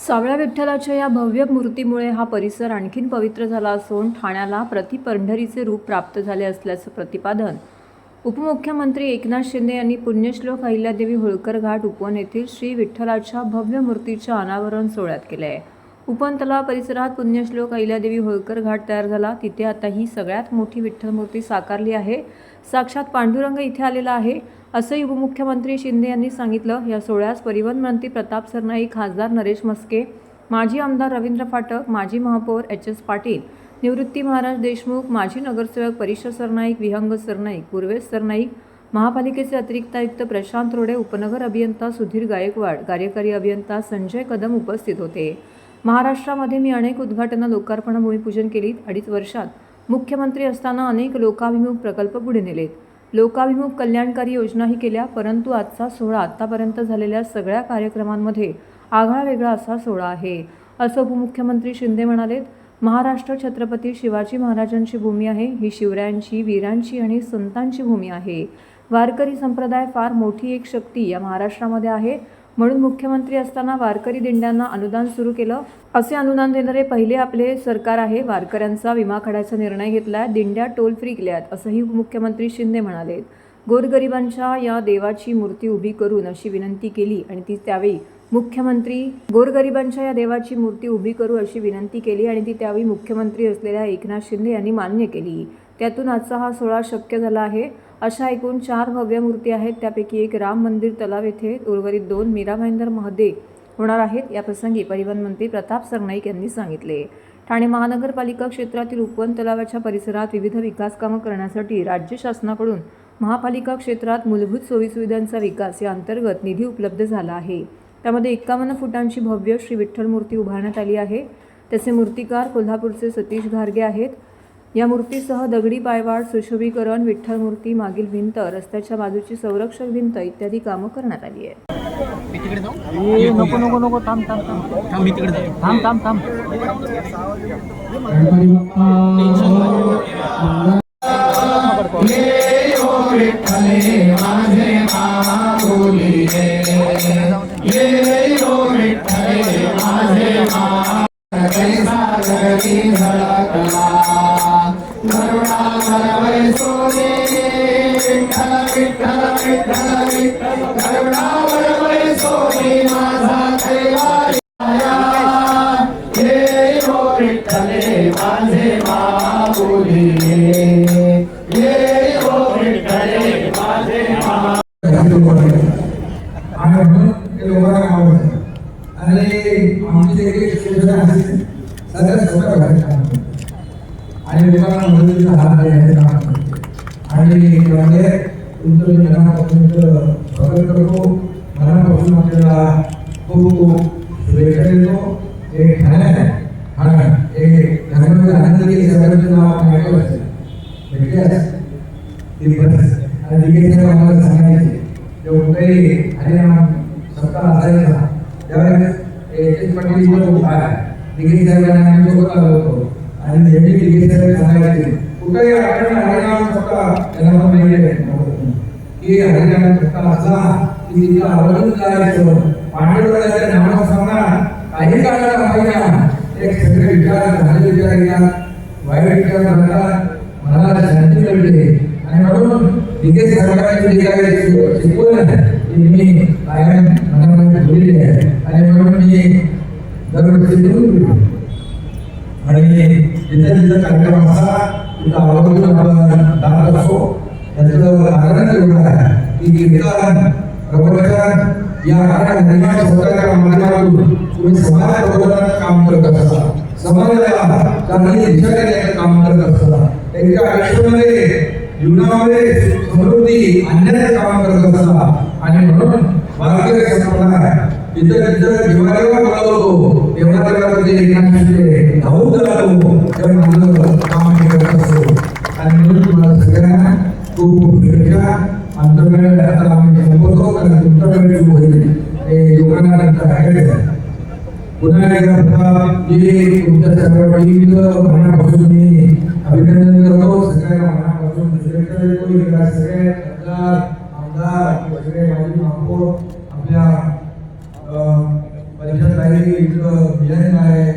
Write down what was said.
सावळ्या विठ्ठलाच्या या भव्य मूर्तीमुळे हा परिसर आणखीन पवित्र झाला असून ठाण्याला प्रति पंढरीचे रूप प्राप्त झाले असल्याचं प्रतिपादन उपमुख्यमंत्री एकनाथ शिंदे यांनी पुण्यश्लोक अहिल्यादेवी होळकर घाट उपवन येथील श्री विठ्ठलाच्या भव्य मूर्तीच्या अनावरण सोहळ्यात केले आहे उपवन तलाव परिसरात पुण्यश्लोक अहिल्यादेवी होळकर घाट तयार झाला. तिथे आता ही सगळ्यात मोठी विठ्ठल मूर्ती साकारली आहे. साक्षात पांडुरंग इथे आलेला आहे. असंही उपमुख्यमंत्री शिंदे यांनी सांगितलं. या सोहळ्यास परिवहन मंत्री प्रताप सरनाईक खासदार नरेश मस्के माजी आमदार रवींद्र फाटक माजी महापौर एच एस पाटील निवृत्ती महाराज देशमुख माजी नगरसेवक परिषद सरनाईक विहंग सरनाईक पूर्वेश सरनाईक महापालिकेचे अतिरिक्त आयुक्त प्रशांत रोडे उपनगर अभियंता सुधीर गायकवाड कार्यकारी अभियंता संजय कदम उपस्थित होते. महाराष्ट्रामध्ये मी अनेक उद्घाटनं लोकार्पण भूमिपूजन केलीत. अडीच वर्षात मुख्यमंत्री असताना अनेक लोकाभिमुख प्रकल्प पुढे नेलेत. लोकाभिमुख कल्याणकारी योजनाही केल्या परंतु आजचा सोहळा आत्तापर्यंत झालेल्या सगळ्या कार्यक्रमांमध्ये आगळा वेगळा असा सोहळा आहे असं उपमुख्यमंत्री शिंदे म्हणालेत. महाराष्ट्र छत्रपती शिवाजी महाराजांची भूमी आहे ही शिवरायांची वीरांची आणि संतांची भूमी आहे. वारकरी संप्रदाय फार मोठी एक शक्ती या महाराष्ट्रामध्ये आहे. म्हणून मुख्यमंत्री असताना वारकरी दिंड्यांना अनुदान सुरू केलं. असे अनुदान देणारे पहिले आपले सरकार आहे. वारकऱ्यांचा विमा काढायचा निर्णय घेतलाय. दिंड्या टोल फ्री केल्यात असंही मुख्यमंत्री शिंदे म्हणाले. गोरगरिबांच्या या देवाची मूर्ती उभी करून अशी विनंती केली आणि ती त्यावेळी मुख्यमंत्री गोरगरिबांच्या या देवाची मूर्ती उभी करू अशी विनंती केली आणि ती त्यावेळी मुख्यमंत्री असलेल्या एकनाथ शिंदे यांनी मान्य केली. त्यातून आजचा हा सोहळा शक्य झाला आहे. अशा एकूण चार भव्य मूर्ती आहेत. त्यापैकी एक राम मंदिर तलाव येथे उर्वरित दोन मीरा भाईंदरमध्ये होणार आहेत. या प्रसंगी परिवहन मंत्री प्रताप सरनाईक यांनी सांगितले. ठाणे महानगरपालिका क्षेत्रातील उपवन तलावाच्या परिसरात विविध विकास कामं करण्यासाठी राज्य शासनाकडून महापालिका क्षेत्रात मूलभूत सोयीसुविधांचा विकास या अंतर्गत निधी उपलब्ध झाला आहे. त्यामध्ये एक्कावन्न फुटांची भव्य श्री विठ्ठल मूर्ती उभारण्यात आली आहे. त्याचे मूर्तिकार कोल्हापूरचे सतीश घारगे आहेत. या मूर्तीसह दगडी पायवाड सुशोभीकरण विठ्ठल मूर्ती मागील भिंत रस्त्याच्या बाजूची संरक्षक भिंत इत्यादी कामं करण्यात आली आहे मी तिकडे जाऊ? ए नको नको नको थांब थांब थांब. थांब मी तिकडे जाऊ थांब थांब थांब आणि म्हणून ते लोकांना आवडतं आणि आणि लोकांना मदतीचा हात द्यायचं काम करते. आणि म्हणजे तुमचं मी मनापासून स्वागत करतो. मनापासून आपल्याला खूप खूप शुभेच्छा देतो. हे ठाणे ठाणे. हे ठाण्यामध्ये आनंदी सगळ्यांचं नाव आपण ऐकलं असेल ती बस आणि तिकडे आम्हाला सांगायचे जेव्हा काही सत्ता असायचा त्यावेळेस पाटील साहेबांना आम्ही सोबत आलो होतो. आणि नेहमी दिघे साहेब सांगायचे कुठेही आपण हरिनाम सत्ता त्यांना पण माहिती आहे की हरिनाम सत्ता असला की तिथं आवर्जून जायचं पांडुरंगाच्या नावाचा सामना काही काळाला पाहिजे एक सगळे विचार झाले विचार येतात वाईट विचार करतात मनाला शांती मिळते आणि म्हणून दिघे सरकारने जे काही शिकव- शिकवलं आहे ते मी कायम मनामध्ये ठेवलेली आहे आणि म्हणून मी दरवर्षी देऊन देतो आणि जिथे जिथे कार्यक्रम तिथं आवर्जून आपण त्याचं कारण एवढं आहे की कीर्तन प्रवचन या निर्माण स्वतःच्या माध्यमातून तुम्ही समाज प्रबोधनाचं काम करत असता. समाजाला चांगली दिशा देण्याचं काम करत असता. त्यांच्या आयुष्यामध्ये जीवनामध्ये समृद्धी आणण्याचं काम करत असता. आणि म्हणून भारतीय संप्रदाय जिथं जिथं दिवाळीला बोलवतो तेव्हा तेव्हा ते एकनाथ शिंदे धावून जातो तेव्हा माझं काम मी करत असतो आणि म्हणून तुम्हाला सगळ्यांना खूप खूप शुभेच्छा आमचा वेळ आता आम्ही संपवतो कारण तुमचा वेळ सुरू đến nay